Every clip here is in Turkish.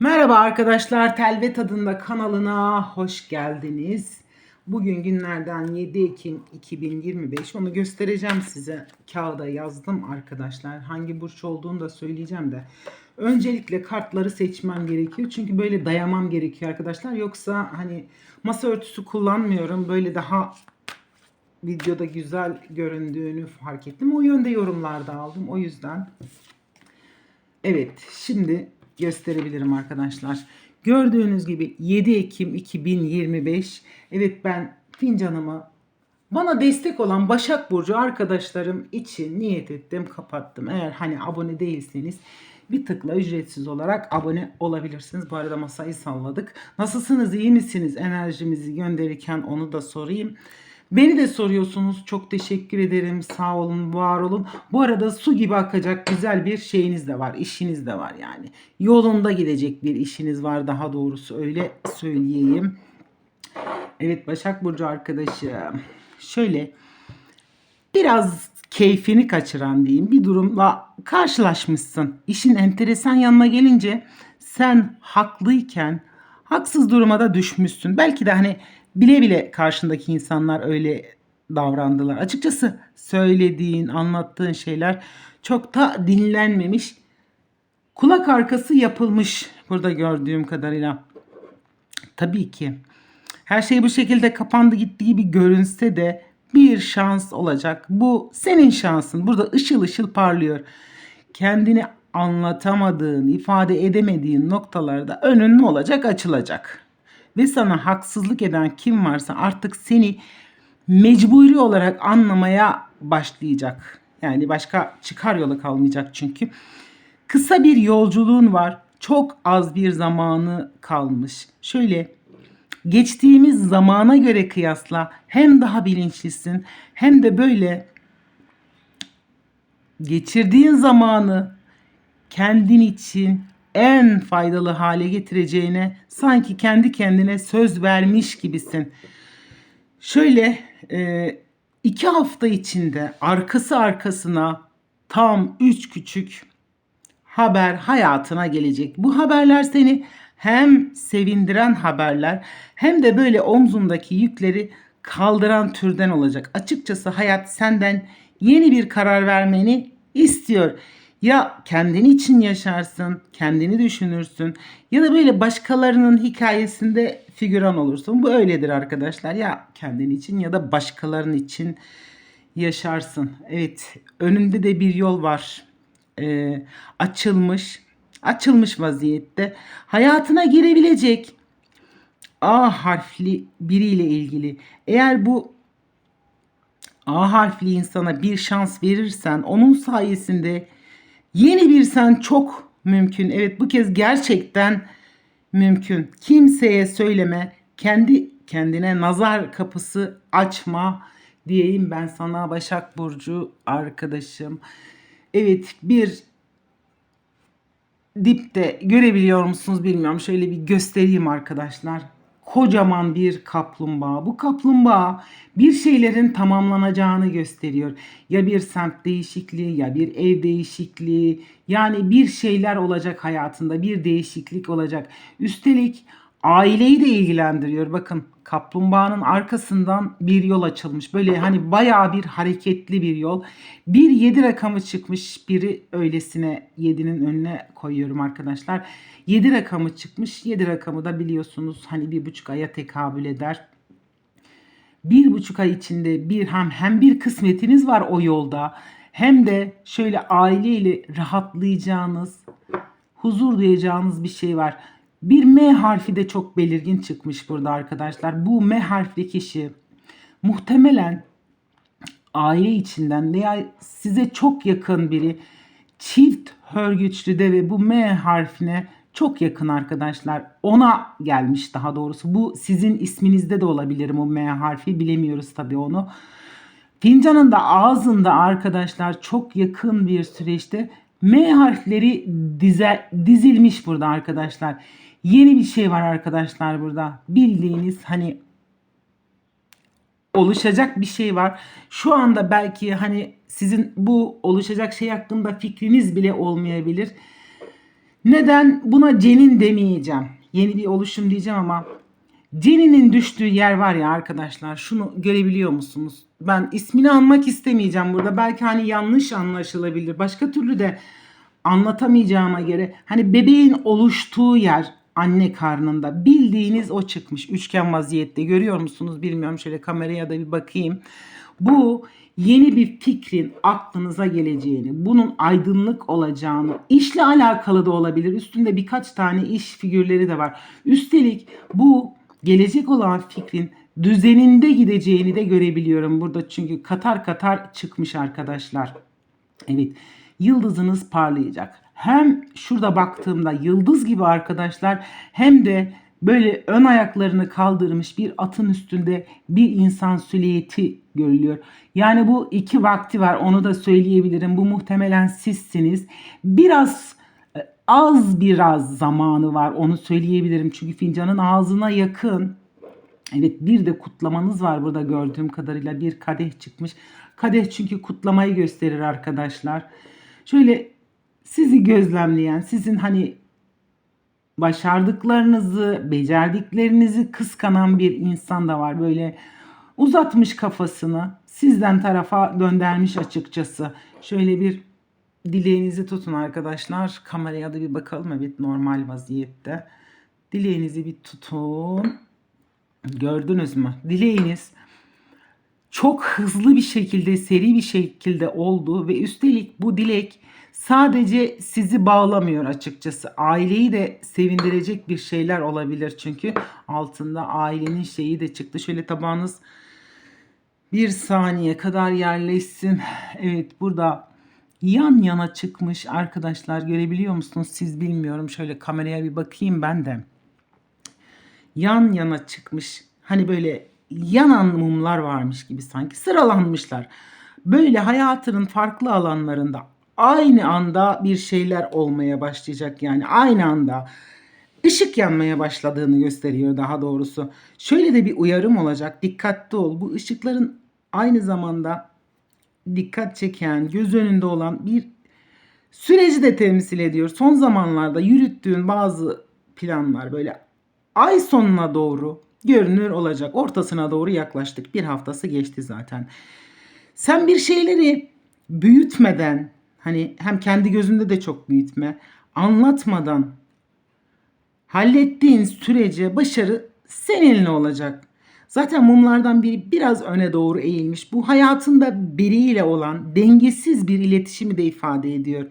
Merhaba arkadaşlar, Telvet adında kanalına hoş geldiniz. Bugün günlerden 7 Ekim 2025. Onu göstereceğim size. Kağıda yazdım arkadaşlar. Hangi burç olduğunu da söyleyeceğim de. Öncelikle kartları seçmem gerekiyor. Çünkü böyle dayamam gerekiyor arkadaşlar. Yoksa hani masa örtüsü kullanmıyorum. Böyle daha videoda güzel göründüğünü fark ettim. O yönde yorumlarda aldım. O yüzden Evet, şimdi gösterebilirim arkadaşlar. Gördüğünüz gibi 7 Ekim 2025. Evet ben fincanımı bana destek olan Başak Burcu arkadaşlarım için niyet ettim, kapattım. Eğer hani abone değilseniz bir tıkla ücretsiz olarak abone olabilirsiniz. Bu arada masayı salladık. Nasılsınız, iyi misiniz? Enerjimizi gönderirken onu da sorayım. Beni de soruyorsunuz. Çok teşekkür ederim. Sağ olun, var olun. Bu arada su gibi akacak güzel bir şeyiniz de var. işiniz de var yani. Yolunda gidecek bir işiniz var daha doğrusu öyle söyleyeyim. Evet Başak Burcu arkadaşım. Şöyle biraz keyfini kaçıran diyeyim bir durumla karşılaşmışsın. İşin enteresan yanına gelince sen haklıyken haksız duruma da düşmüşsün. Belki de hani bile bile karşındaki insanlar öyle davrandılar. Açıkçası söylediğin, anlattığın şeyler çok da dinlenmemiş. Kulak arkası yapılmış burada gördüğüm kadarıyla. Tabii ki her şey bu şekilde kapandı gitti gibi görünse de bir şans olacak. Bu senin şansın. Burada ışıl ışıl parlıyor. Kendini anlatamadığın, ifade edemediğin noktalarda önün ne olacak? Açılacak. Ve sana haksızlık eden kim varsa artık seni mecburi olarak anlamaya başlayacak. Yani başka çıkar yola kalmayacak çünkü. Kısa bir yolculuğun var. Çok az bir zamanı kalmış. Şöyle geçtiğimiz zamana göre kıyasla hem daha bilinçlisin hem de böyle geçirdiğin zamanı kendin için en faydalı hale getireceğine sanki kendi kendine söz vermiş gibisin. Şöyle e, iki hafta içinde arkası arkasına tam üç küçük haber hayatına gelecek. Bu haberler seni hem sevindiren haberler hem de böyle omzundaki yükleri kaldıran türden olacak. Açıkçası hayat senden yeni bir karar vermeni istiyor. Ya kendini için yaşarsın, kendini düşünürsün ya da böyle başkalarının hikayesinde figüran olursun. Bu öyledir arkadaşlar. Ya kendin için ya da başkalarının için yaşarsın. Evet, önünde de bir yol var. Ee, açılmış, açılmış vaziyette. Hayatına girebilecek A harfli biriyle ilgili. Eğer bu A harfli insana bir şans verirsen onun sayesinde Yeni bir sen çok mümkün. Evet bu kez gerçekten mümkün. Kimseye söyleme. Kendi kendine nazar kapısı açma diyeyim ben sana Başak Burcu arkadaşım. Evet bir dipte görebiliyor musunuz bilmiyorum. Şöyle bir göstereyim arkadaşlar kocaman bir kaplumbağa. Bu kaplumbağa bir şeylerin tamamlanacağını gösteriyor. Ya bir semt değişikliği ya bir ev değişikliği yani bir şeyler olacak hayatında bir değişiklik olacak. Üstelik aileyi de ilgilendiriyor. Bakın kaplumbağanın arkasından bir yol açılmış. Böyle hani bayağı bir hareketli bir yol. Bir 7 rakamı çıkmış. Biri öylesine 7'nin önüne koyuyorum arkadaşlar. 7 rakamı çıkmış. 7 rakamı da biliyorsunuz hani bir buçuk aya tekabül eder. Bir buçuk ay içinde bir hem hem bir kısmetiniz var o yolda hem de şöyle aileyle rahatlayacağınız, huzur duyacağınız bir şey var. Bir M harfi de çok belirgin çıkmış burada arkadaşlar. Bu M harfli kişi muhtemelen aile içinden veya size çok yakın biri çift hörgüçlü de ve bu M harfine çok yakın arkadaşlar. Ona gelmiş daha doğrusu. Bu sizin isminizde de olabilir bu M harfi. Bilemiyoruz tabii onu. Fincanın da ağzında arkadaşlar çok yakın bir süreçte M harfleri dize, dizilmiş burada arkadaşlar. Yeni bir şey var arkadaşlar burada. Bildiğiniz hani oluşacak bir şey var. Şu anda belki hani sizin bu oluşacak şey hakkında fikriniz bile olmayabilir. Neden buna cenin demeyeceğim. Yeni bir oluşum diyeceğim ama ceninin düştüğü yer var ya arkadaşlar şunu görebiliyor musunuz? Ben ismini anmak istemeyeceğim burada. Belki hani yanlış anlaşılabilir. Başka türlü de anlatamayacağıma göre hani bebeğin oluştuğu yer anne karnında bildiğiniz o çıkmış üçgen vaziyette görüyor musunuz bilmiyorum şöyle kameraya da bir bakayım. Bu yeni bir fikrin aklınıza geleceğini, bunun aydınlık olacağını, işle alakalı da olabilir. Üstünde birkaç tane iş figürleri de var. Üstelik bu gelecek olan fikrin düzeninde gideceğini de görebiliyorum burada. Çünkü katar katar çıkmış arkadaşlar. Evet, yıldızınız parlayacak. Hem şurada baktığımda yıldız gibi arkadaşlar hem de böyle ön ayaklarını kaldırmış bir atın üstünde bir insan silüeti görülüyor. Yani bu iki vakti var onu da söyleyebilirim. Bu muhtemelen sizsiniz. Biraz e, az biraz zamanı var onu söyleyebilirim. Çünkü fincanın ağzına yakın. Evet bir de kutlamanız var burada gördüğüm kadarıyla bir kadeh çıkmış. Kadeh çünkü kutlamayı gösterir arkadaşlar. Şöyle sizi gözlemleyen, sizin hani başardıklarınızı, becerdiklerinizi kıskanan bir insan da var. Böyle uzatmış kafasını sizden tarafa döndürmüş açıkçası. Şöyle bir dileğinizi tutun arkadaşlar. Kameraya da bir bakalım. Evet normal vaziyette. Dileğinizi bir tutun. Gördünüz mü? Dileğiniz çok hızlı bir şekilde, seri bir şekilde oldu ve üstelik bu dilek sadece sizi bağlamıyor açıkçası. Aileyi de sevindirecek bir şeyler olabilir çünkü altında ailenin şeyi de çıktı. Şöyle tabağınız bir saniye kadar yerleşsin. Evet burada yan yana çıkmış arkadaşlar görebiliyor musunuz? Siz bilmiyorum. Şöyle kameraya bir bakayım ben de. Yan yana çıkmış. Hani böyle yanan mumlar varmış gibi sanki sıralanmışlar. Böyle hayatının farklı alanlarında aynı anda bir şeyler olmaya başlayacak yani aynı anda ışık yanmaya başladığını gösteriyor daha doğrusu. Şöyle de bir uyarım olacak. Dikkatli ol. Bu ışıkların aynı zamanda dikkat çeken, göz önünde olan bir süreci de temsil ediyor. Son zamanlarda yürüttüğün bazı planlar böyle ay sonuna doğru görünür olacak. Ortasına doğru yaklaştık. Bir haftası geçti zaten. Sen bir şeyleri büyütmeden hani hem kendi gözünde de çok büyütme, anlatmadan hallettiğin sürece başarı seninle olacak. Zaten mumlardan biri biraz öne doğru eğilmiş. Bu hayatında biriyle olan dengesiz bir iletişimi de ifade ediyor.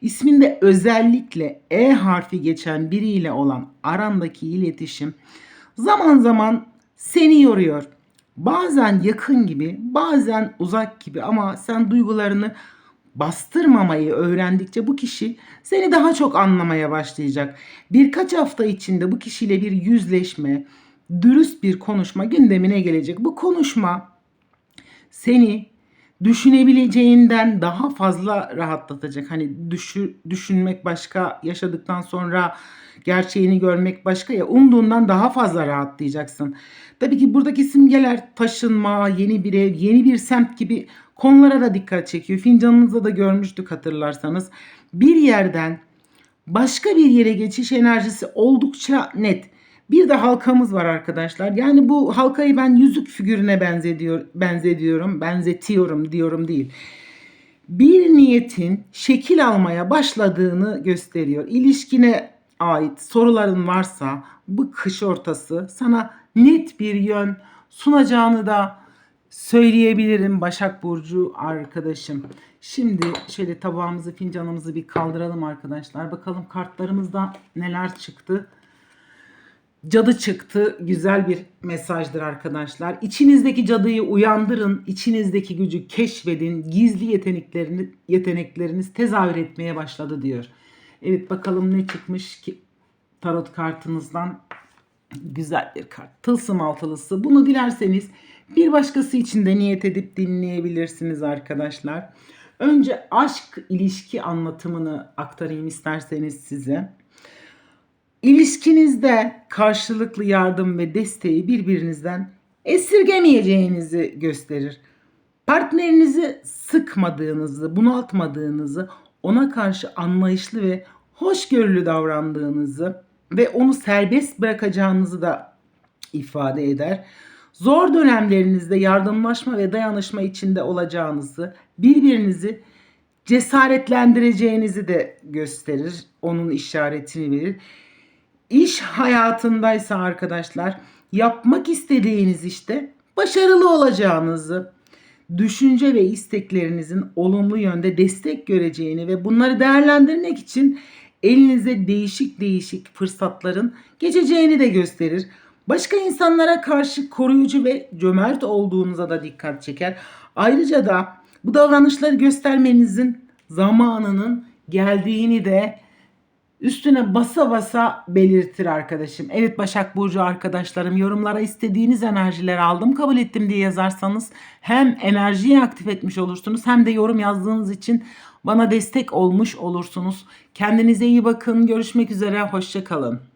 İsminde özellikle E harfi geçen biriyle olan arandaki iletişim zaman zaman seni yoruyor. Bazen yakın gibi, bazen uzak gibi ama sen duygularını bastırmamayı öğrendikçe bu kişi seni daha çok anlamaya başlayacak. Birkaç hafta içinde bu kişiyle bir yüzleşme, dürüst bir konuşma gündemine gelecek. Bu konuşma seni düşünebileceğinden daha fazla rahatlatacak. Hani düşü, düşünmek başka, yaşadıktan sonra gerçeğini görmek başka ya umduğundan daha fazla rahatlayacaksın. Tabii ki buradaki simgeler taşınma, yeni bir ev, yeni bir semt gibi konulara da dikkat çekiyor. Fincanınızda da görmüştük hatırlarsanız. Bir yerden başka bir yere geçiş enerjisi oldukça net. Bir de halkamız var arkadaşlar. Yani bu halkayı ben yüzük figürüne benzediyor, benzediyorum, benzetiyorum diyorum değil. Bir niyetin şekil almaya başladığını gösteriyor. İlişkine ait soruların varsa bu kış ortası sana net bir yön sunacağını da söyleyebilirim Başak Burcu arkadaşım. Şimdi şöyle tabağımızı fincanımızı bir kaldıralım arkadaşlar. Bakalım kartlarımızda neler çıktı. Cadı çıktı. Güzel bir mesajdır arkadaşlar. İçinizdeki cadıyı uyandırın. içinizdeki gücü keşfedin. Gizli yeteneklerini, yetenekleriniz tezahür etmeye başladı diyor. Evet bakalım ne çıkmış ki tarot kartınızdan. Güzel bir kart. Tılsım altılısı. Bunu dilerseniz bir başkası için de niyet edip dinleyebilirsiniz arkadaşlar. Önce aşk ilişki anlatımını aktarayım isterseniz size. İlişkinizde karşılıklı yardım ve desteği birbirinizden esirgemeyeceğinizi gösterir. Partnerinizi sıkmadığınızı, bunaltmadığınızı, ona karşı anlayışlı ve hoşgörülü davrandığınızı ve onu serbest bırakacağınızı da ifade eder. Zor dönemlerinizde yardımlaşma ve dayanışma içinde olacağınızı, birbirinizi cesaretlendireceğinizi de gösterir. Onun işaretini verir. İş hayatındaysa arkadaşlar yapmak istediğiniz işte başarılı olacağınızı, düşünce ve isteklerinizin olumlu yönde destek göreceğini ve bunları değerlendirmek için elinize değişik değişik fırsatların geçeceğini de gösterir. Başka insanlara karşı koruyucu ve cömert olduğunuza da dikkat çeker. Ayrıca da bu davranışları göstermenizin zamanının geldiğini de üstüne basa basa belirtir arkadaşım. Evet Başak Burcu arkadaşlarım yorumlara istediğiniz enerjileri aldım kabul ettim diye yazarsanız hem enerjiyi aktif etmiş olursunuz hem de yorum yazdığınız için bana destek olmuş olursunuz. Kendinize iyi bakın. Görüşmek üzere. Hoşçakalın.